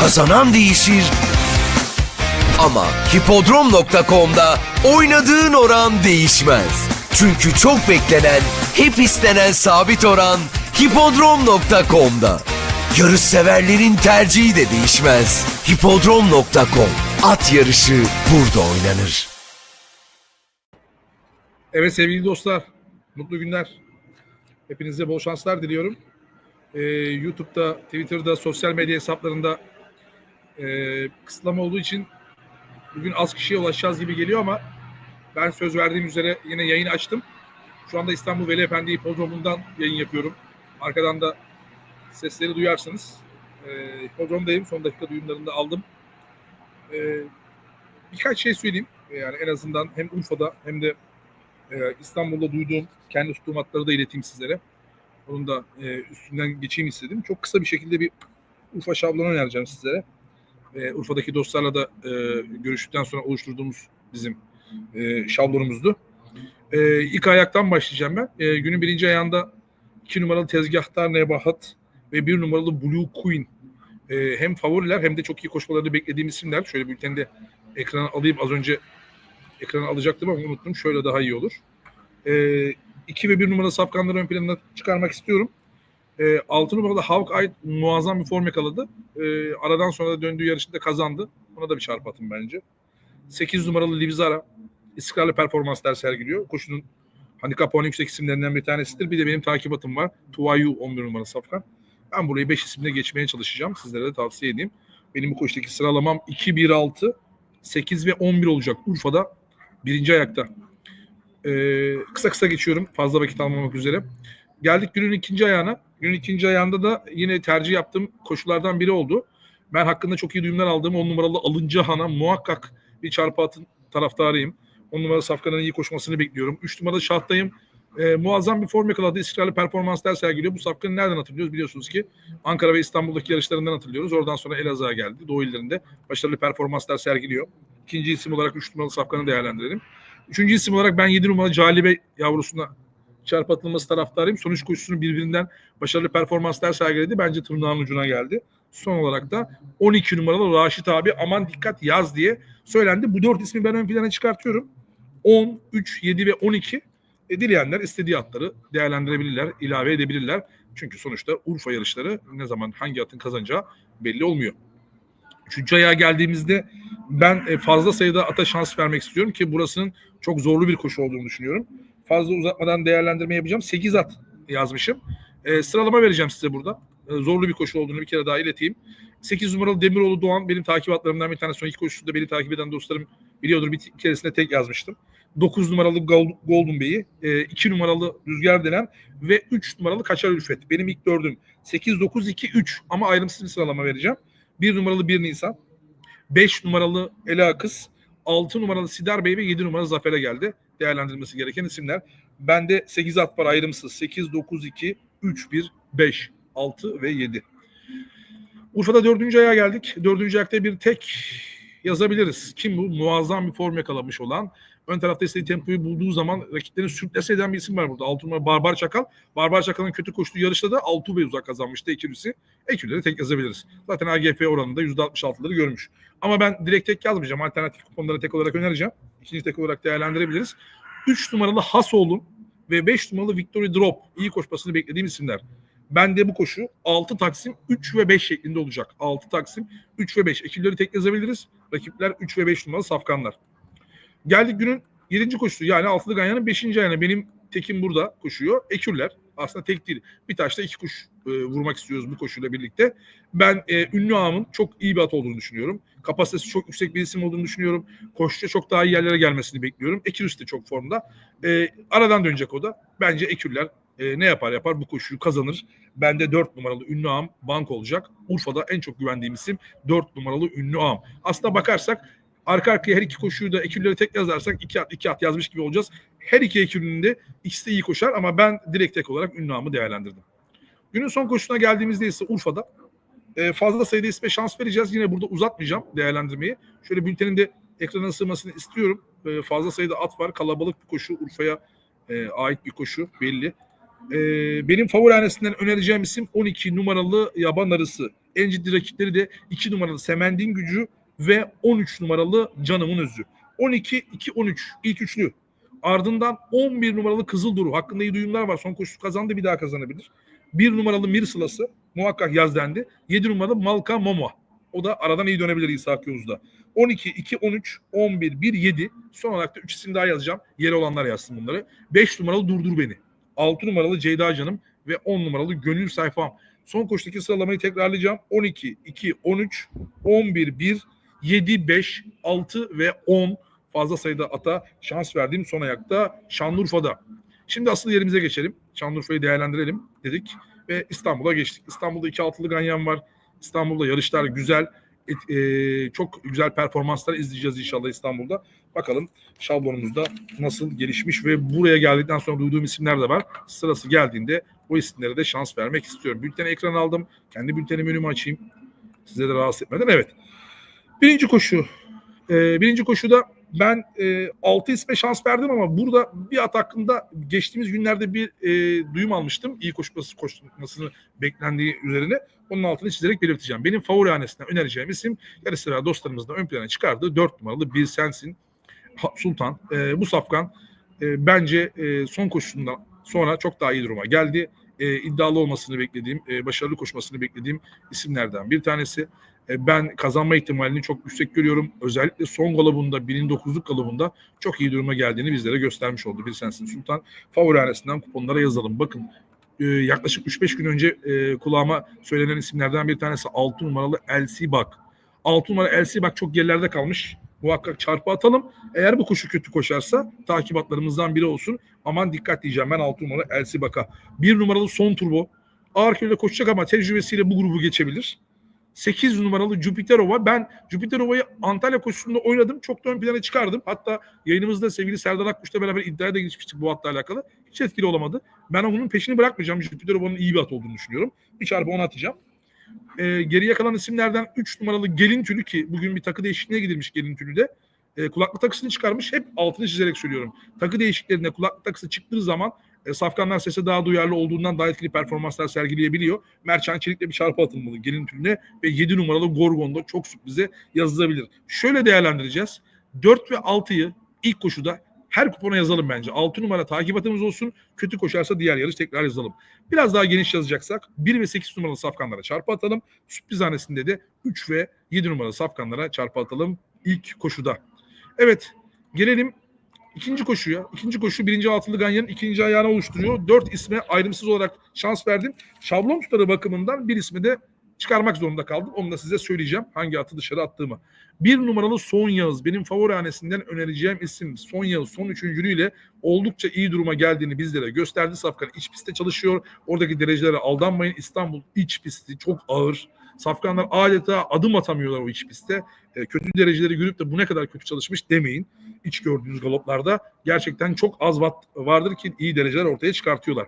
kazanan değişir. Ama hipodrom.com'da oynadığın oran değişmez. Çünkü çok beklenen, hep istenen sabit oran hipodrom.com'da. Yarış severlerin tercihi de değişmez. Hipodrom.com At yarışı burada oynanır. Evet sevgili dostlar, mutlu günler. Hepinize bol şanslar diliyorum. Ee, YouTube'da, Twitter'da, sosyal medya hesaplarında e, kısıtlama olduğu için bugün az kişiye ulaşacağız gibi geliyor ama ben söz verdiğim üzere yine yayın açtım. Şu anda İstanbul Veli Efendi Hipodromu'ndan yayın yapıyorum. Arkadan da sesleri duyarsınız. Ee, Hipodrom'dayım. Son dakika duyumlarını da aldım. Ee, birkaç şey söyleyeyim. Yani en azından hem Urfa'da hem de ee, İstanbul'da duyduğum, kendi tuttuğum da ileteyim sizlere. Onun da e, üstünden geçeyim istedim. Çok kısa bir şekilde bir Urfa şablonu önereceğim sizlere. Ee, Urfa'daki dostlarla da e, görüştükten sonra oluşturduğumuz bizim e, şablonumuzdu. E, ilk ayaktan başlayacağım ben. E, günün birinci ayağında iki numaralı tezgahtar Nebahat ve bir numaralı Blue Queen. E, hem favoriler hem de çok iyi koşmalarını beklediğim isimler. Şöyle bülteni de ekrana alayım. Az önce ekrana alacaktım ama unuttum. Şöyle daha iyi olur. 2 ve 1 numaralı safkanları ön planına çıkarmak istiyorum. 6 numaralı Havk Ait muazzam bir form yakaladı. E, aradan sonra da döndüğü yarışında kazandı. Ona da bir çarp atın bence. 8 numaralı Livzara istikrarlı performanslar sergiliyor. Koşunun handikap puanı yüksek isimlerinden bir tanesidir. Bir de benim takip atım var. Tuvayu 11 numaralı safkan. Ben burayı 5 isimle geçmeye çalışacağım. Sizlere de tavsiye edeyim. Benim bu koşudaki sıralamam 2, 1, 6, 8 ve 11 olacak. Urfa'da birinci ayakta. Ee, kısa kısa geçiyorum. Fazla vakit almamak üzere. Geldik günün ikinci ayağına. Günün ikinci ayağında da yine tercih yaptığım koşulardan biri oldu. Ben hakkında çok iyi duyumlar aldığım 10 numaralı Alınca Han'a muhakkak bir çarpı atın taraftarıyım. 10 numaralı Safkan'ın iyi koşmasını bekliyorum. 3 numaralı Şahtayım. Ee, muazzam bir form yakaladı. İstikrarlı performanslar sergiliyor. Bu Safkan'ı nereden hatırlıyoruz? Biliyorsunuz ki Ankara ve İstanbul'daki yarışlarından hatırlıyoruz. Oradan sonra Elazığ'a geldi. Doğu illerinde başarılı performanslar sergiliyor. İkinci isim olarak 3 numaralı Safkan'ı değerlendirelim. Üçüncü isim olarak ben 7 numaralı Calibe yavrusuna çarpı atılması taraftarıyım. Sonuç koşusunu birbirinden başarılı performanslar sergiledi. Bence tırnağın ucuna geldi. Son olarak da 12 numaralı Raşit abi aman dikkat yaz diye söylendi. Bu dört ismi ben ön plana çıkartıyorum. 10, 3, 7 ve 12 e, dileyenler istediği atları değerlendirebilirler, ilave edebilirler. Çünkü sonuçta Urfa yarışları ne zaman hangi atın kazanacağı belli olmuyor. Üçüncü ayağa geldiğimizde ben e, fazla sayıda ata şans vermek istiyorum ki burasının çok zorlu bir koşu olduğunu düşünüyorum. Fazla uzatmadan değerlendirme yapacağım. 8 at yazmışım. E, sıralama vereceğim size burada. E, zorlu bir koşu olduğunu bir kere daha ileteyim. 8 numaralı Demiroğlu Doğan benim takip atlarımdan bir tanesi. Son iki koşusunda beni takip eden dostlarım biliyordur. Bir keresinde tek yazmıştım. 9 numaralı Gold- Golden Bey'i, 2 numaralı Rüzgar denen ve 3 numaralı Kaçar Ülfet. Benim ilk dördüm 8, 9, 2, 3 ama ayrımsız bir sıralama vereceğim. 1 numaralı 1 Nisan, 5 numaralı Ela Kız, 6 numaralı Sidar Bey ve 7 numaralı Zafer'e geldi. Değerlendirilmesi gereken isimler. Bende 8 at var ayrımsız. 8, 9, 2, 3, 1, 5, 6 ve 7. Urfa'da dördüncü ayağa geldik. Dördüncü ayakta bir tek yazabiliriz. Kim bu? Muazzam bir form yakalamış olan. Ön tarafta istediği tempoyu bulduğu zaman rakiplerini sürklese eden bir isim var burada. Altı numara Barbar Çakal. Barbar Çakal'ın kötü koştuğu yarışta da Altuğ Bey uzak kazanmıştı ekürüsü. Ekürleri tek yazabiliriz. Zaten AGF oranında %66'ları görmüş. Ama ben direkt tek yazmayacağım. Alternatif kuponları tek olarak önereceğim. İkinci tek olarak değerlendirebiliriz. 3 numaralı Hasoğlu ve 5 numaralı Victory Drop iyi koşmasını beklediğim isimler. Ben de bu koşu 6 Taksim 3 ve 5 şeklinde olacak. 6 Taksim 3 ve 5. Ekilleri tek yazabiliriz. Rakipler 3 ve 5 numaralı safkanlar. Geldik günün 7. koşusu yani altılı ganyanın 5. ayağına. Benim tekim burada koşuyor. Ekürler. Aslında tek değil. Bir taşta iki kuş e, vurmak istiyoruz bu koşuyla birlikte. Ben e, ünlü ağamın çok iyi bir at olduğunu düşünüyorum. Kapasitesi çok yüksek bir isim olduğunu düşünüyorum. Koşuda çok daha iyi yerlere gelmesini bekliyorum. Ekürüs de çok formda. E, aradan dönecek o da. Bence Ekürler e, ne yapar yapar bu koşuyu kazanır. Bende 4 numaralı ünlü ağam bank olacak. Urfa'da en çok güvendiğim isim 4 numaralı ünlü ağam. Aslında bakarsak arka arkaya her iki koşuyu da ekürleri tek yazarsak iki at, iki at yazmış gibi olacağız. Her iki ekürünün de ikisi de iyi koşar ama ben direkt tek olarak ünlü ağamı değerlendirdim. Günün son koşusuna geldiğimizde ise Urfa'da e, fazla sayıda isme şans vereceğiz. Yine burada uzatmayacağım değerlendirmeyi. Şöyle bültenin de ekrana sığmasını istiyorum. E, fazla sayıda at var. Kalabalık bir koşu. Urfa'ya e, ait bir koşu belli. E, benim favori hanesinden önereceğim isim 12 numaralı yaban arısı. En ciddi rakipleri de 2 numaralı Semendin Gücü ve 13 numaralı Canımın Özü. 12-2-13 ilk üçlü. Ardından 11 numaralı Kızıl Duru. Hakkında iyi duyumlar var. Son koşusu kazandı bir daha kazanabilir. 1 numaralı Mir Sılası. Muhakkak yaz dendi. 7 numaralı Malka Momo. O da aradan iyi dönebilir İsa Yavuz'da. 12, 2, 13, 11, 1, 7. Son olarak da 3 isim daha yazacağım. Yeri olanlar yazsın bunları. 5 numaralı Durdur Beni. 6 numaralı Ceyda Canım ve 10 numaralı Gönül Sayfam. Son koşudaki sıralamayı tekrarlayacağım. 12, 2, 13, 11, 1, 7, 5, 6 ve 10 fazla sayıda ata şans verdiğim son ayakta Şanlıurfa'da. Şimdi asıl yerimize geçelim. Şanlıurfa'yı değerlendirelim dedik ve İstanbul'a geçtik. İstanbul'da iki altılı ganyan var. İstanbul'da yarışlar güzel. Et- e, çok güzel performanslar izleyeceğiz inşallah İstanbul'da. Bakalım şablonumuzda nasıl gelişmiş ve buraya geldikten sonra duyduğum isimler de var. Sırası geldiğinde o isimlere de şans vermek istiyorum. Bülteni ekran aldım. Kendi bültenimi önüme açayım. Size de rahatsız etmeden. Evet. Birinci koşu. Ee, birinci koşuda ben e, 6 isme şans verdim ama burada bir at hakkında geçtiğimiz günlerde bir e, duyum almıştım. İyi koşması koşmasını beklendiği üzerine. Onun altını çizerek belirteceğim. Benim favori hanesinden önereceğim isim yarı sıra dostlarımızın ön plana çıkardığı 4 numaralı Bir Sensin Sultan. E, bu safkan e, bence e, son koşusundan sonra çok daha iyi duruma geldi. E, iddialı olmasını beklediğim, e, başarılı koşmasını beklediğim isimlerden bir tanesi. E, ben kazanma ihtimalini çok yüksek görüyorum. Özellikle son galabında, 1009'luk galabında çok iyi duruma geldiğini bizlere göstermiş oldu. Bir sensin Sultan. Favori hanesinden kuponlara yazalım. Bakın e, yaklaşık 3-5 gün önce e, kulağıma söylenen isimlerden bir tanesi 6 numaralı Elsie Bak. 6 numaralı Elsie Bak çok gerilerde kalmış. Muhakkak çarpı atalım. Eğer bu koşu kötü koşarsa takibatlarımızdan biri olsun. Aman dikkat diyeceğim ben 6 numaralı Elsie Bak'a. 1 numaralı Son Turbo. Ağır koşacak ama tecrübesiyle bu grubu geçebilir. 8 numaralı Jupiterova. Ben Jupiterova'yı Antalya koşusunda oynadım. Çok da ön plana çıkardım. Hatta yayınımızda sevgili Serdar Akkuş'la beraber iddiaya da geçmiştik bu atla alakalı. Hiç etkili olamadı. Ben onun peşini bırakmayacağım. Jupiterova'nın iyi bir at olduğunu düşünüyorum. Bir çarpı 10 atacağım. Ee, geriye kalan isimlerden 3 numaralı Gelin Tülü ki bugün bir takı değişikliğine gidilmiş Gelin Tülü'de. E, kulaklık takısını çıkarmış. Hep altını çizerek söylüyorum. Takı değişikliklerinde kulaklık takısı çıktığı zaman e, safkanlar sese daha duyarlı olduğundan daha etkili performanslar sergileyebiliyor. Merçan Çelik'le bir çarpı atılmalı gelin türüne ve 7 numaralı Gorgon'da çok sürprize yazılabilir. Şöyle değerlendireceğiz. 4 ve 6'yı ilk koşuda her kupona yazalım bence. 6 numara takibatımız olsun. Kötü koşarsa diğer yarış tekrar yazalım. Biraz daha geniş yazacaksak 1 ve 8 numaralı safkanlara çarpı atalım. Sürpriz hanesinde de 3 ve 7 numaralı safkanlara çarpı atalım ilk koşuda. Evet gelelim İkinci koşuya. İkinci koşu birinci altılı ganyanın ikinci ayağını oluşturuyor. Dört isme ayrımsız olarak şans verdim. Şablon tutarı bakımından bir ismi de çıkarmak zorunda kaldım. Onu da size söyleyeceğim hangi atı dışarı attığımı. Bir numaralı Son Yağız. Benim favori hanesinden önereceğim isim. Son Yağız son üçüncülüğüyle oldukça iyi duruma geldiğini bizlere gösterdi. Safkan iç pistte çalışıyor. Oradaki derecelere aldanmayın. İstanbul iç pisti çok ağır. Safkanlar adeta adım atamıyorlar o iç pistte. E, kötü dereceleri görüp de bu ne kadar kötü çalışmış demeyin. İç gördüğünüz galoplarda gerçekten çok az watt vardır ki iyi dereceler ortaya çıkartıyorlar.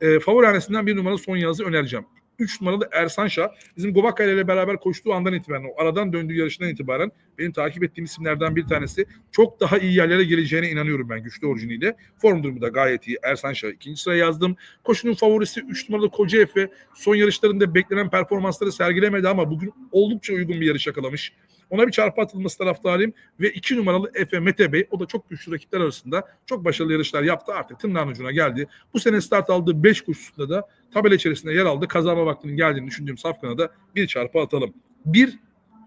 E, favori hanesinden bir numaralı son yazı önereceğim. 3 numaralı Ersan Şah. Bizim Govakaya ile beraber koştuğu andan itibaren, o aradan döndüğü yarışından itibaren benim takip ettiğim isimlerden bir tanesi. Çok daha iyi yerlere geleceğine inanıyorum ben güçlü orijiniyle. Form durumu da gayet iyi. Ersan Şah ikinci sıraya yazdım. Koşunun favorisi 3 numaralı Koca Efe. Son yarışlarında beklenen performansları sergilemedi ama bugün oldukça uygun bir yarış yakalamış. Ona bir çarpı atılması taraftarıyım. Ve 2 numaralı Efe Mete Bey. O da çok güçlü rakipler arasında çok başarılı yarışlar yaptı. Artık tırnağın ucuna geldi. Bu sene start aldığı 5 koşusunda da tabela içerisinde yer aldı. Kazanma vaktinin geldiğini düşündüğüm Safkan'a da bir çarpı atalım. 1,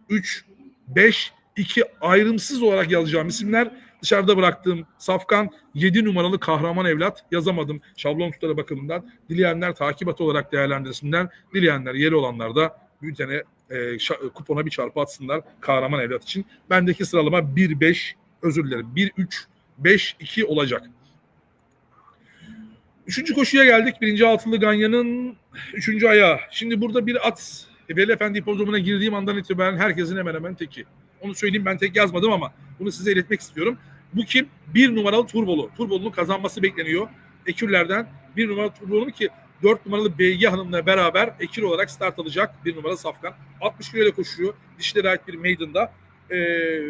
3, 5, 2 ayrımsız olarak yazacağım isimler dışarıda bıraktığım Safkan 7 numaralı kahraman evlat yazamadım şablon tutarı bakımından. Dileyenler takibat olarak değerlendirsinler. Dileyenler yeri olanlar da bültene e, kupona bir çarpı atsınlar kahraman evlat için. Bendeki sıralama 1-5 özür dilerim 1-3-5-2 olacak. Üçüncü koşuya geldik. Birinci altılı Ganyan'ın üçüncü ayağı. Şimdi burada bir at Veli Efendi hipodromuna girdiğim andan itibaren herkesin hemen hemen teki. Onu söyleyeyim ben tek yazmadım ama bunu size iletmek istiyorum. Bu kim? Bir numaralı Turbolu. Turbolu'nun kazanması bekleniyor. Ekürlerden bir numaralı Turbolu ki 4 numaralı Beygi Hanım'la beraber ekür olarak start alacak bir numaralı Safkan. 60 kilo ile koşuyor. Dişlere ait bir maiden'da. Ee,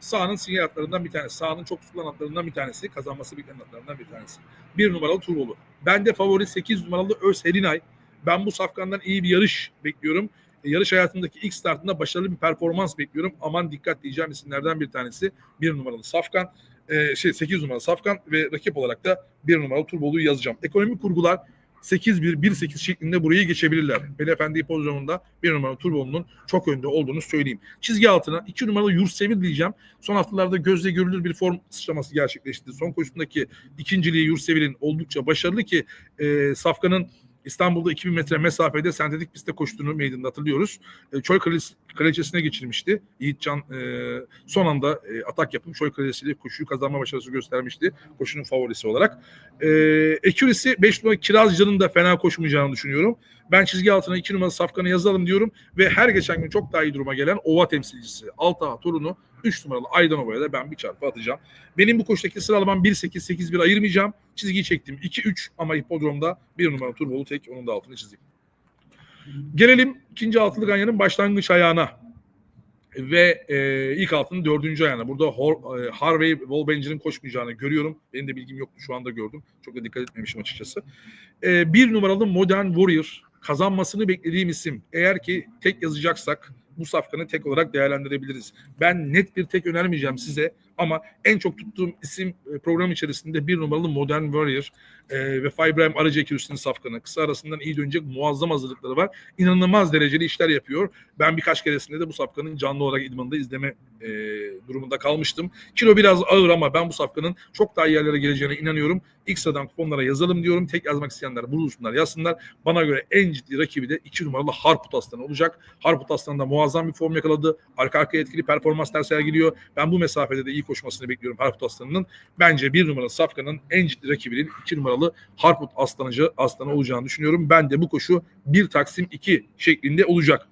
sahanın sinyal atlarından bir tanesi. Sahanın çok tutulan atlarından bir tanesi. Kazanması beklenen atlarından bir tanesi. Bir numaralı Turbolu. Ben de favori 8 numaralı Öz Herinay. Ben bu safkandan iyi bir yarış bekliyorum. E, yarış hayatındaki ilk startında başarılı bir performans bekliyorum. Aman dikkat diyeceğim isimlerden bir tanesi. Bir numaralı Safkan. E, şey 8 numaralı Safkan ve rakip olarak da bir numaralı Turbolu'yu yazacağım. Ekonomik kurgular 8-1-1-8 şeklinde burayı geçebilirler. Veli Efendi pozisyonunda bir numaralı Turbolu'nun çok önde olduğunu söyleyeyim. Çizgi altına 2 numaralı Yursevir diyeceğim. Son haftalarda gözle görülür bir form sıçraması gerçekleşti. Son koşusundaki ikinciliği Yursevir'in oldukça başarılı ki e, Safkan'ın İstanbul'da 2000 metre mesafede sentetik pistte koştuğunu meydanda hatırlıyoruz. E, Çoy Kraliçesi- Kraliçesi'ne geçirmişti. Yiğitcan e, son anda e, atak yapıp Çoy Kraliçesi'yle koşuyu kazanma başarısı göstermişti. Koşunun favorisi olarak. E, Accuracy 5 numara Kirazcı'nın da fena koşmayacağını düşünüyorum. Ben çizgi altına 2 numara Safkan'ı yazalım diyorum. Ve her geçen gün çok daha iyi duruma gelen Ova temsilcisi Altaha Torun'u 3 numaralı Aydanova'ya da ben bir çarpı atacağım. Benim bu koştaki sıralamam 1-8-8-1 ayırmayacağım. Çizgiyi çektim 2-3 ama hipodromda 1 numaralı Turbolu tek onun da altını çizeyim. Gelelim ikinci altılı ganyanın başlangıç ayağına ve e, ilk altının dördüncü ayağına. Burada Hor, e, Harvey Wolbenger'in koşmayacağını görüyorum. Benim de bilgim yoktu şu anda gördüm. Çok da dikkat etmemişim açıkçası. E, bir numaralı Modern Warrior kazanmasını beklediğim isim. Eğer ki tek yazacaksak bu safkanı tek olarak değerlendirebiliriz. Ben net bir tek önermeyeceğim size ama en çok tuttuğum isim e, program içerisinde bir numaralı Modern Warrior e, ve Fibrem Arıcı Ekürüsü'nün safkanı. Kısa arasından iyi dönecek muazzam hazırlıkları var. İnanılmaz dereceli işler yapıyor. Ben birkaç keresinde de bu safkanın canlı olarak idmanında izleme e, durumunda kalmıştım. Kilo biraz ağır ama ben bu safkanın çok daha iyi yerlere geleceğine inanıyorum. İlk sıradan kuponlara yazalım diyorum. Tek yazmak isteyenler bulursunlar, yazsınlar. Bana göre en ciddi rakibi de 2 numaralı Harput Aslanı olacak. Harput Aslan da muazzam bir form yakaladı. Arka arkaya etkili performanslar sergiliyor. Ben bu mesafede de iyi koşmasını bekliyorum Harput Aslanı'nın. Bence 1 numaralı Safkan'ın en ciddi rakibinin 2 numaralı Harput Aslanı olacağını düşünüyorum. Ben de bu koşu 1 Taksim 2 şeklinde olacak.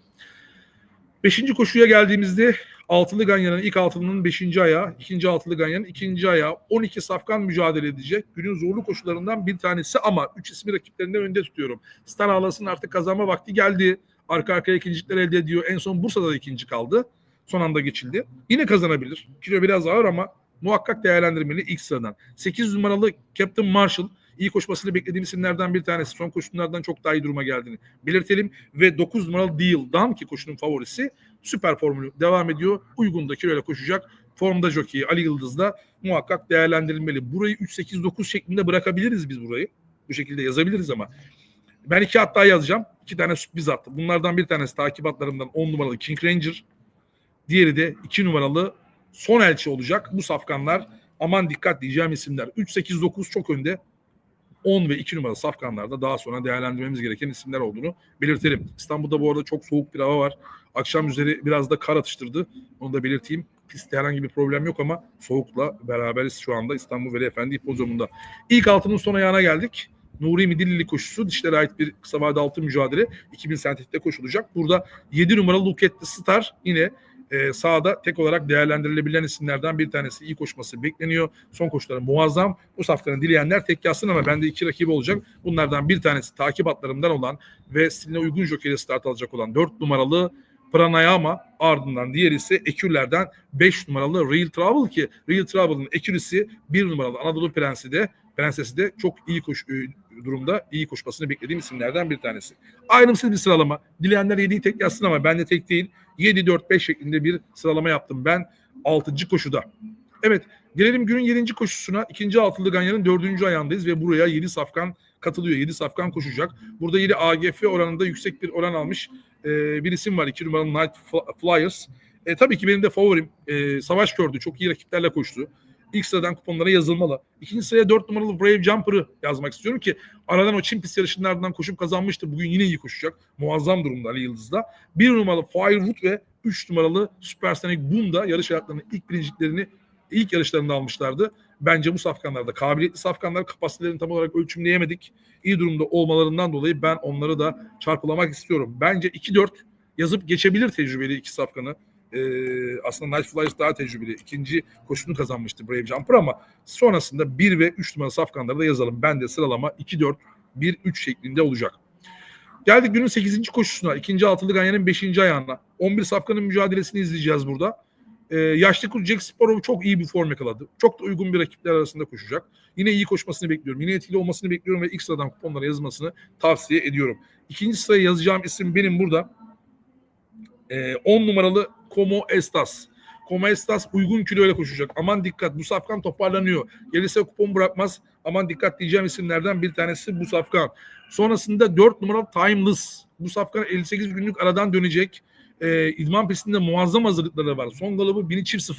Beşinci koşuya geldiğimizde altılı ganyanın ilk altılının beşinci ayağı, ikinci altılı ganyanın ikinci ayağı 12 safkan mücadele edecek. Günün zorlu koşularından bir tanesi ama 3 ismi rakiplerinden önde tutuyorum. Star Ağlas'ın artık kazanma vakti geldi. Arka arkaya ikincilikler elde ediyor. En son Bursa'da da ikinci kaldı. Son anda geçildi. Yine kazanabilir. Kilo biraz ağır ama muhakkak değerlendirmeli ilk sıradan. 8 numaralı Captain Marshall iyi koşmasını beklediğim isimlerden bir tanesi. Son koşulardan çok daha iyi duruma geldiğini belirtelim. Ve 9 numaralı Deal Dam ki koşunun favorisi süper formülü devam ediyor. Uygun da kiloyla koşacak. Formda jockey Ali Yıldız da muhakkak değerlendirilmeli. Burayı 3-8-9 şeklinde bırakabiliriz biz burayı. Bu şekilde yazabiliriz ama. Ben iki hat daha yazacağım. İki tane sürpriz attı. Bunlardan bir tanesi takip hatlarımdan 10 numaralı King Ranger. Diğeri de 2 numaralı son elçi olacak. Bu safkanlar aman dikkat diyeceğim isimler. 3-8-9 çok önde. 10 ve 2 numaralı safkanlarda daha sonra değerlendirmemiz gereken isimler olduğunu belirtelim. İstanbul'da bu arada çok soğuk bir hava var. Akşam üzeri biraz da kar atıştırdı. Onu da belirteyim. Pistte herhangi bir problem yok ama soğukla beraberiz şu anda İstanbul Veli Efendi hipodromunda. İlk altının son ayağına geldik. Nuri Midilli koşusu dişlere ait bir kısa vade altı mücadele 2000 sentetikte koşulacak. Burada 7 numaralı the Star yine e, sahada tek olarak değerlendirilebilen isimlerden bir tanesi. İyi koşması bekleniyor. Son koşuları muazzam. Bu safkanı dileyenler tek yazsın ama bende iki rakibi olacak. Bunlardan bir tanesi takip atlarımdan olan ve stiline uygun jokeyle start alacak olan 4 numaralı Pranayama ardından diğeri ise Ekürler'den 5 numaralı Real Travel ki Real Travel'ın Ekürisi 1 numaralı Anadolu Prensi de Prensesi de çok iyi koş e, durumda iyi koşmasını beklediğim isimlerden bir tanesi. Ayrımsız bir sıralama. Dileyenler 7'yi tek yazsın ama ben de tek değil. 7-4-5 şeklinde bir sıralama yaptım ben 6. koşuda. Evet gelelim günün 7. koşusuna. İkinci altılı ganyanın 4. ayağındayız ve buraya 7 safkan katılıyor. 7 safkan koşacak. Burada 7 AGF oranında yüksek bir oran almış e, bir isim var. 2 numaralı Night Flyers. E, tabii ki benim de favorim. E, Savaş gördü. Çok iyi rakiplerle koştu. İlk sıradan kuponlara yazılmalı. İkinci sıraya 4 numaralı Brave Jumper'ı yazmak istiyorum ki aradan o Çin pist yarışının koşup kazanmıştı. Bugün yine iyi koşacak. Muazzam durumda Ali Yıldız'da. 1 numaralı Firewood ve 3 numaralı Supersonic Boom da yarış hayatlarının ilk birinciliklerini ilk yarışlarında almışlardı. Bence bu safkanlarda kabiliyetli safkanlar kapasitelerini tam olarak ölçümleyemedik. İyi durumda olmalarından dolayı ben onları da çarpılamak istiyorum. Bence 2-4 yazıp geçebilir tecrübeli iki safkanı. Ee, aslında Night Flyers daha tecrübeli. İkinci koşunu kazanmıştı Brave Jumper ama sonrasında 1 ve 3 numara safkanları da yazalım. Ben de sıralama 2-4, 1-3 şeklinde olacak. Geldik günün 8. koşusuna. ikinci altılı ganyanın 5. ayağına. 11 safkanın mücadelesini izleyeceğiz burada. Ee, yaşlı kurt Jack Sparrow çok iyi bir form yakaladı. Çok da uygun bir rakipler arasında koşacak. Yine iyi koşmasını bekliyorum. Yine etkili olmasını bekliyorum ve ilk sıradan kuponlara yazılmasını tavsiye ediyorum. İkinci sıraya yazacağım isim benim burada Ee, 10 numaralı Como Estas. Como Estas uygun kiloyla koşacak. Aman dikkat bu safkan toparlanıyor. Gelirse kupon bırakmaz. Aman dikkat diyeceğim isimlerden bir tanesi bu safkan. Sonrasında 4 numaralı Timeless. Bu safkan 58 günlük aradan dönecek. Ee, idman pistinde muazzam hazırlıkları var. Son galabı 1000 çift.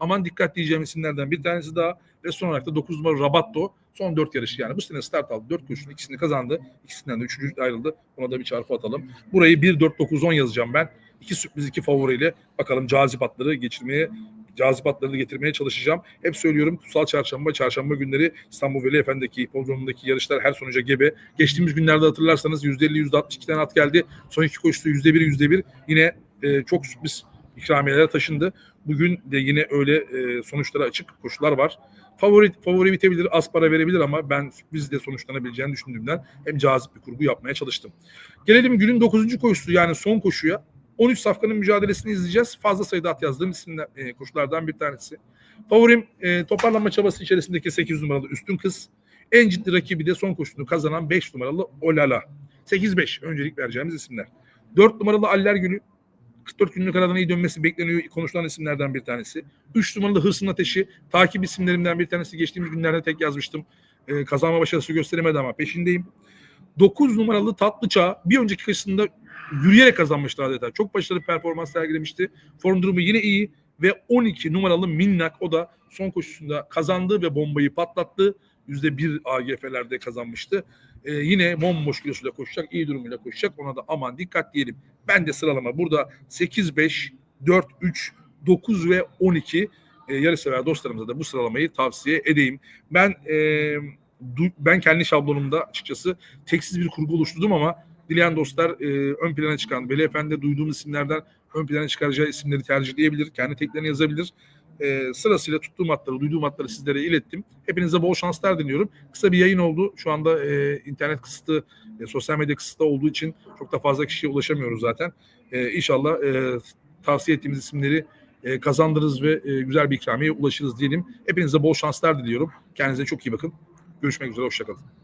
Aman dikkat diyeceğim isimlerden bir tanesi daha. Ve son olarak da 9 numaralı Rabatto. Son 4 yarışı yani. Bu sene start aldı. 4 koşunun ikisini kazandı. İkisinden de 3. ayrıldı. Ona da bir çarpı atalım. Burayı 1-4-9-10 yazacağım ben. İki sürpriz iki favoriyle bakalım cazip atları geçirmeye cazip getirmeye çalışacağım. Hep söylüyorum kutsal çarşamba, çarşamba günleri İstanbul Veli Efendi'deki hipodromundaki yarışlar her sonuca gebe. Geçtiğimiz günlerde hatırlarsanız %50, %62 tane at geldi. Son iki koşusu %1, %1. Yine e, çok sürpriz ikramiyeler taşındı. Bugün de yine öyle e, sonuçlara açık koşular var. Favori favori bitebilir, az para verebilir ama ben sürprizle sonuçlanabileceğini düşündüğümden hem cazip bir kurgu yapmaya çalıştım. Gelelim günün 9. koşusu yani son koşuya. 13 safkanın mücadelesini izleyeceğiz. Fazla sayıda at yazdığım isimler, e, koşulardan bir tanesi. Favorim e, toparlanma çabası içerisindeki 8 numaralı Üstün Kız. En ciddi rakibi de son koşusunu kazanan 5 numaralı Olala. 8-5 öncelik vereceğimiz isimler. 4 numaralı Aller Gülü. 44 günlük aradan iyi dönmesi bekleniyor konuşulan isimlerden bir tanesi. 3 numaralı Hırsın Ateşi. Takip isimlerimden bir tanesi. Geçtiğimiz günlerde tek yazmıştım. E, kazanma başarısı gösteremedi ama peşindeyim. 9 numaralı Tatlı Çağ. Bir önceki kışında yürüyerek kazanmıştı adeta. Çok başarılı performans sergilemişti. Form durumu yine iyi ve 12 numaralı Minnak o da son koşusunda kazandı ve bombayı patlattı. %1 AGF'lerde kazanmıştı. Ee, yine bomboş kilosuyla koşacak, iyi durumuyla koşacak. Ona da aman dikkat diyelim. Ben de sıralama burada 8, 5, 4, 3, 9 ve 12 e, yarışsever dostlarımıza da bu sıralamayı tavsiye edeyim. Ben e, ben kendi şablonumda açıkçası teksiz bir kurgu oluşturdum ama dileyen dostlar e, ön plana çıkan Veli Efendi'de duyduğumuz isimlerden ön plana çıkaracağı isimleri tercihleyebilir. Kendi teklerini yazabilir. E, sırasıyla tuttuğum hatları, duyduğum hatları sizlere ilettim. Hepinize bol şanslar diliyorum. Kısa bir yayın oldu. Şu anda e, internet kısıtı, e, sosyal medya kısıtı olduğu için çok da fazla kişiye ulaşamıyoruz zaten. E, inşallah e, tavsiye ettiğimiz isimleri e, kazandırırız ve e, güzel bir ikramiye ulaşırız diyelim. Hepinize bol şanslar diliyorum. Kendinize çok iyi bakın. Görüşmek üzere, hoşçakalın.